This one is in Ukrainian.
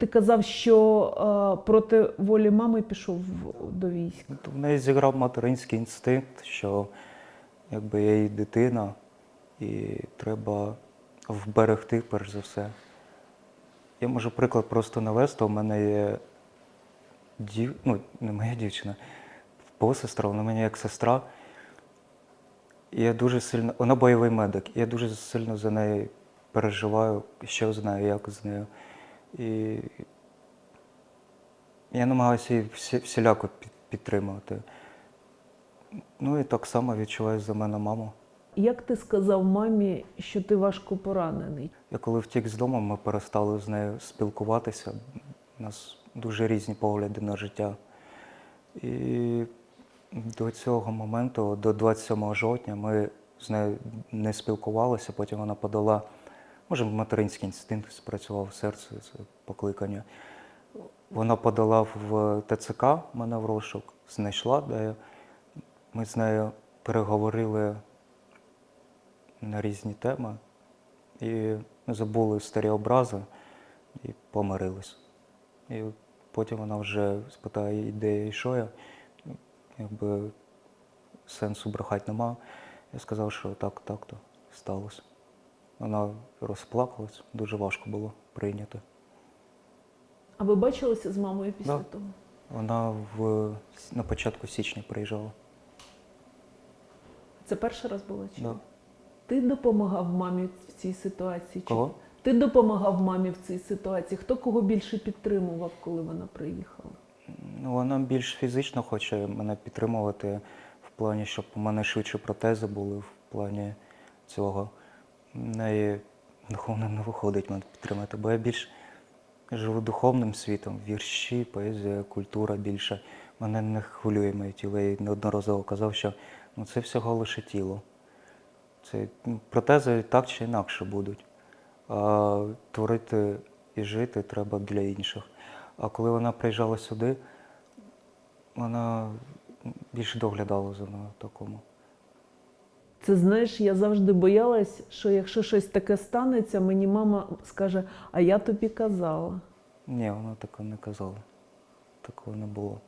Ти казав, що е, проти волі мами пішов до війська. Ну, В неї зіграв материнський інстинкт, що якби я її дитина, і треба вберегти перш за все. Я можу приклад просто навести. У мене є дів... ну, не моя дівчина, посестра, вона мені як сестра. Я дуже сильно, вона бойовий медик, я дуже сильно за неї переживаю, що з нею, як з нею. І я намагаюся її всіляко підтримувати. Ну і так само відчуваю за мене маму. Як ти сказав мамі, що ти важко поранений? Я коли втік з дому, ми перестали з нею спілкуватися. У нас дуже різні погляди на життя. І до цього моменту, до 27 жовтня, ми з нею не спілкувалися, потім вона подала, може, материнський інстинкт спрацював в серці, це покликання. Вона подала в ТЦК мене в розшук, знайшла, де ми з нею переговорили на різні теми і забули старі образи і помирились. І потім вона вже спитає, де я і що я. Якби сенсу брехати нема. Я сказав, що так, так то сталося. Вона розплакалась, дуже важко було прийняти. А ви бачилися з мамою після Да. того? Вона в, на початку січня приїжджала. Це перший раз було чи? Да. Ти допомагав мамі в цій ситуації? Чи- Ти допомагав мамі в цій ситуації? Хто кого більше підтримував, коли вона приїхала? Ну, вона більш фізично хоче мене підтримувати в плані, щоб у мене швидше протези були, в плані цього. Неї духовно не виходить мене підтримати, бо я більш живу духовним світом, вірші, поезія, культура більше. Мене не хвилює моє тіло. Я неодноразово казав, що ну, це всього лише тіло. Це ну, протези так чи інакше будуть. А творити і жити треба для інших. А коли вона приїжджала сюди, вона більше доглядала за мною такому. Це знаєш, я завжди боялась, що якщо щось таке станеться, мені мама скаже, а я тобі казала. Ні, вона такого не казала. Такого не було.